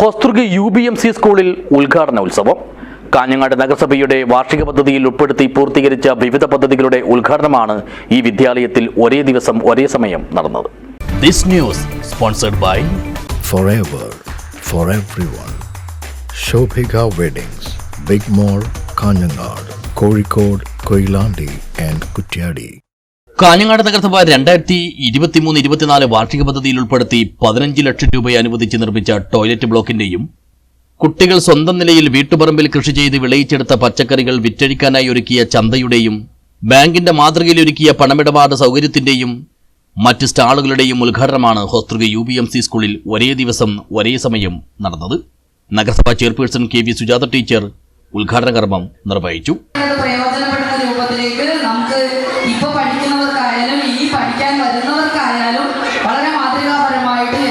Hosdurg U B M C സ്കൂളിൽ ഉദ്ഘാടന ഉത്സവം കാഞ്ഞങ്ങാട് നഗരസഭയുടെ വാർഷിക പദ്ധതിയിൽ ഉൾപ്പെടുത്തി പൂർത്തീകരിച്ച വിവിധ പദ്ധതികളുടെ ഉദ്ഘാടനമാണ് ഈ വിദ്യാലയത്തിൽ ഒരേ ദിവസം ഒരേ സമയം നടന്നത് This news sponsored by forever for everyone. Shobhika Weddings, Big mall Kanhangad Kozhikode Koilandi and Kutyadi. Kanhangad നഗരസഭ രണ്ടായിരത്തി ഇരുപത്തിമൂന്ന് ഇരുപത്തിനാല് വാർഷിക പദ്ധതിയിൽ ഉൾപ്പെടുത്തി പതിനഞ്ച് ലക്ഷം രൂപ അനുവദിച്ച് നിർമ്മിച്ച ടോയ്ലറ്റ് ബ്ലോക്കിന്റെയും കുട്ടികൾ സ്വന്തം നിലയിൽ വീട്ടുപറമ്പിൽ കൃഷി ചെയ്ത് വിളയിച്ചെടുത്ത പച്ചക്കറികൾ വിറ്റഴിക്കാനായി ഒരുക്കിയ ചന്തയുടെയും ബാങ്കിന്റെ മാതൃകയിൽ ഒരുക്കിയ പണമിടപാട് സൗകര്യത്തിന്റെയും മറ്റ് സ്റ്റാളുകളുടെയും ഉദ്ഘാടനമാണ് Hosdurg U B M C സ്കൂളിൽ ഒരേ ദിവസം ഒരേ സമയം നടന്നത്. നഗരസഭാ chairperson K V Sujatha teacher ഉദ്ഘാടന കർമ്മം നിർവഹിച്ചു. പ്രയോജനപ്പെടുന്ന രൂപത്തിലേക്ക് ഈ പഠിക്കാൻ വളരെ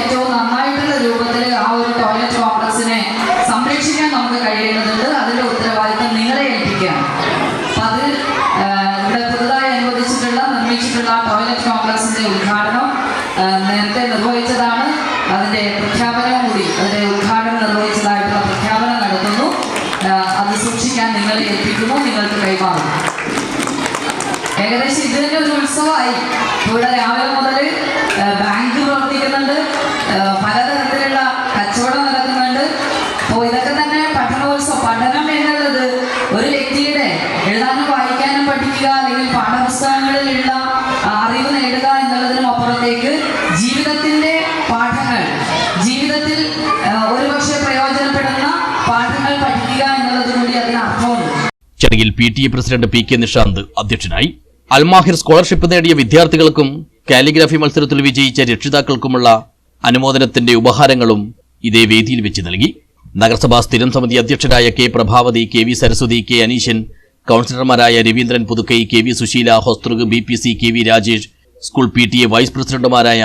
ഏറ്റവും നന്നായിട്ടുള്ള രൂപത്തിൽ ആ ഒരു ടോയ്ലറ്റ് കോംപ്ലക്സിനെ സംരക്ഷിക്കാൻ നിങ്ങളെ അനുവദിച്ചിട്ടുള്ള ടോയ്ലറ്റ് ഉദ്ഘാടനം നേരത്തെ നിർവഹിച്ചതാണ് അതിന്റെ പ്രഖ്യാപനവും കൂടി അതിന്റെ ഉദ്ഘാടനം നിർവഹിച്ചതായിട്ടുള്ള പ്രഖ്യാപനം നടത്തുന്നു ആ, അത് സൂക്ഷിക്കാൻ നിങ്ങളെ ഏൽപ്പിക്കുന്നു നിങ്ങൾക്ക് കൈമാറും. ഏകദേശം ഇത് തന്നെ ഒരു ഉത്സവമായി. ഇവിടെ രാവിലെ മുതൽ ബാങ്ക് പ്രവർത്തിക്കുന്നുണ്ട്. പലതരത്തിലുള്ള കച്ചവടം നടക്കുന്നുണ്ട്. അപ്പോൾ ഇതൊക്കെ തന്നെ പഠനോത്സവം. പഠനം എന്നുള്ളത് ഒരു വ്യക്തിയുടെ എഴുതാനും വായിക്കാനും പഠിക്കുക അല്ലെങ്കിൽ പാഠപുസ്തകങ്ങളിലുള്ള ചടങ്ങിൽ P T A president P K Nishanth അധ്യക്ഷനായി. അൽമാഹിർ സ്കോളർഷിപ്പ് നേടിയ വിദ്യാർത്ഥികൾക്കും കാലിഗ്രാഫി മത്സരത്തിൽ വിജയിച്ച രക്ഷിതാക്കൾക്കുമുള്ള അനുമോദനത്തിന്റെ ഉപഹാരങ്ങളും ഇതേ വേദിയിൽ വെച്ച് നൽകി. നഗരസഭാ സ്ഥിരം സമിതി അധ്യക്ഷരായ K Prabhavathi K V Saraswathi K Aneeshan കൌൺസിലർമാരായ Raveendran Puthukkai K V Susheela Hosdurg B P C K V Rajesh school P T A vice പ്രസിഡന്റുമാരായ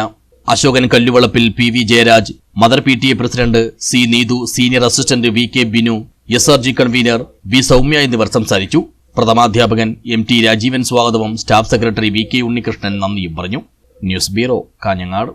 Ashokan Kalluvalappil P V Jayaraj mother P T A president C Neethu senior assistant V K Binu S R G convener B Soumya എന്നിവർ സംസാരിച്ചു. പ്രഥമാധ്യാപകൻ M T Rajeevan സ്വാഗതവും staff secretary V K Unnikrishnan നന്ദിയും പറഞ്ഞു. News bureau Kanhangad.